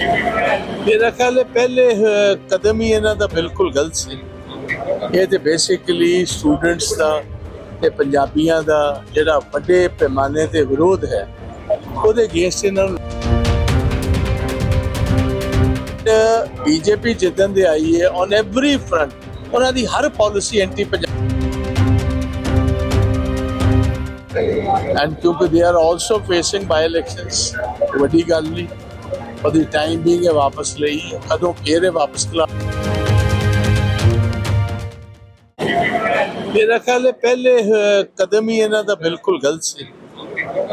ਮੇਰਾ ਖਿਆਲ ਹੈ ਪਹਿਲੇ ਕਦਮ ਹੀ ਇਹਨਾਂ ਦਾ ਬਿਲਕੁਲ ਗਲਤ ਸੀ। ਇਹ ਤੇ ਬੇਸਿਕਲੀ ਸਟੂਡੈਂਟਸ ਦਾ ਤੇ ਪੰਜਾਬੀਆਂ ਦਾ ਜਿਹੜਾ ਵੱਡੇ ਪੈਮਾਨੇ ਤੇ ਵਿਰੋਧ ਹੈ, ਉਹਦੇ ਅਗੇਂਸਟ ਇਹਨਾਂ ਨੂੰ ਬੀਜੇਪੀ ਜਿੱਦਣ ਦੇ ਆਈ ਹੈ ਔਨ ਐਵਰੀ ਫਰੰਟ ਉਹਨਾਂ ਦੀ ਹਰ ਪਾਲਿਸੀ ਐਂਟੀ ਪੰਜਾਬ ਐਂਡ ਕਿਉਂਕਿ they are also facing by elections ਵੱਡੀ ਗੱਲ ਨਹੀਂ। ਉਹਦੀ ਟਾਈਮ ਵੀ ਹੈ ਵਾਪਸ ਲਈ, ਕਦੋਂ ਫੇਰ ਇਹ ਵਾਪਸ ਕਲਾ ਮੇਰਾ ਖਿਆਲ ਹੈ ਪਹਿਲੇ ਕਦਮ ਹੀ ਇਹਨਾਂ ਦਾ ਬਿਲਕੁਲ ਗਲਤ ਸੀ।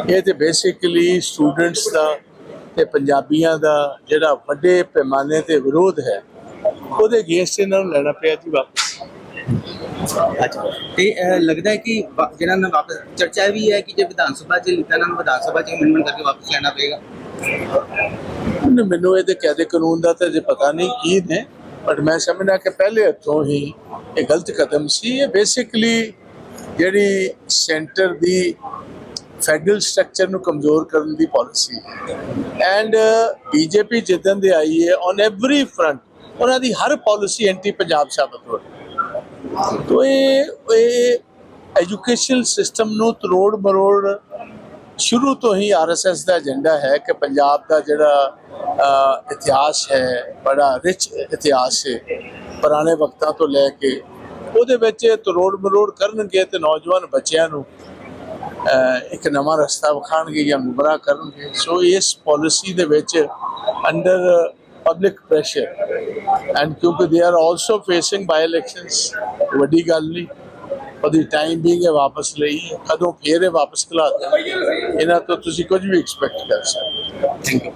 ਇਹ ਤੇ ਬੇਸਿਕਲੀ ਸਟੂਡੈਂਟਸ ਦਾ ਤੇ ਪੰਜਾਬੀਆਂ ਦਾ ਜਿਹੜਾ ਵੱਡੇ ਪੈਮਾਨੇ ਤੇ ਵਿਰੋਧ ਹੈ, ਉਹਦੇ ਅਗੇਂਸਟ ਇਹਨਾਂ ਨੂੰ ਲੈਣਾ ਪਿਆ ਜੀ ਵਾਪਸ। ਅੱਛਾ। ਤੇ ਲੱਗਦਾ ਹੈ ਕਿ ਜਿਹਨਾਂ ਨੇ ਵਾਪਸ ਚਰਚਾ ਵੀ ਹੈ ਕਿ ਜੇ ਵਿਧਾਨ ਸਭਾ ਚ, ਲਿਖਤਾ ਵਿਧਾਨ ਸਭਾ ਚ ਅਮੈਂਡਮੈਂਟ ਕਰਕੇ ਵਾਪਸ ਲੈਣਾ ਪਏਗਾ? ਮੈਨੂੰ ਇਹਦੇ ਕਾਇਦੇ ਕਾਨੂੰਨ ਦਾ ਤਾਂ ਜੇ ਪਤਾ ਨਹੀਂ ਕੀ ਨੇ ਬਟ ਮੈਂ ਸਮਝਦਾ ਕਿ ਪਹਿਲੇ ਹੱਥੋਂ ਹੀ ਇਹ ਗਲਤ ਕਦਮ ਸੀ। ਇਹ ਬੇਸਿਕਲੀ ਜਿਹੜੀ ਸੈਂਟਰ ਦੀ ਫੈਡਰਲ ਸਟਰਕਚਰ ਨੂੰ ਕਮਜ਼ੋਰ ਕਰਨ ਦੀ ਪਾਲਿਸੀ ਐਂਡ ਬੀਜੇਪੀ ਜਿੱਦਣ ਦੇ ਆਈ ਹੈ ਔਨ ਐਵਰੀ ਫਰੰਟ ਉਹਨਾਂ ਦੀ ਹਰ ਪਾਲਿਸੀ ਐਂਟੀ ਪੰਜਾਬ ਸਾਬਤ ਹੋ ਰਹੀ ਹੈ ਤੋ ਇਹ ਇਹ ਐਜੂਕੇਸ਼ਨ ਸਿਸਟਮ ਨੂੰ ਤਰੋੜ ਮਰੋੜ ਸ਼ੁਰੂ ਤੋਂ ਹੀ ਆਰਐਸਐਸ ਦਾ ਏਜੰਡਾ ਹੈ ਕਿ ਪੰਜਾਬ ਦਾ ਜਿਹੜਾ ਇਤਿਹਾਸ ਹੈ, ਬੜਾ ਰਿਚ ਇਤਿਹਾਸ ਹੈ, ਪੁਰਾਣੇ ਵਕਤਾਂ ਤੋਂ ਲੈ ਕੇ ਉਹਦੇ ਵਿੱਚ ਤਰੋੜ ਮਰੋੜ ਕਰਨਗੇ ਤੇ ਨੌਜਵਾਨ ਬੱਚਿਆਂ ਨੂੰ ਇੱਕ ਨਵਾਂ ਰਸਤਾ ਵਿਖਾਣਗੇ ਜਾਂ ਗੁੰਮਰਾਹ ਕਰਨਗੇ। ਸੋ ਇਸ ਪਾਲਿਸੀ ਦੇ ਵਿੱਚ ਅੰਡਰ ਪਬਲਿਕ ਪ੍ਰੈਸ਼ਰ ਐਂਡ ਕਿਉਂਕਿ they are also facing by elections ਵੱਡੀ ਗੱਲ ਨਹੀਂ। ਉਹਦੀ ਟਾਈਮ ਵੀ ਹੈ ਵਾਪਸ ਲਈ, ਕਦੋਂ ਫੇਰ ਇਹ ਵਾਪਸ ਕਲਾ ਇਹਨਾਂ ਤੋਂ ਤੁਸੀਂ ਕੁਝ ਵੀ ਐਕਸਪੈਕਟ ਕਰ ਸਕਦੇ ਥੈਂਕ ਯੂ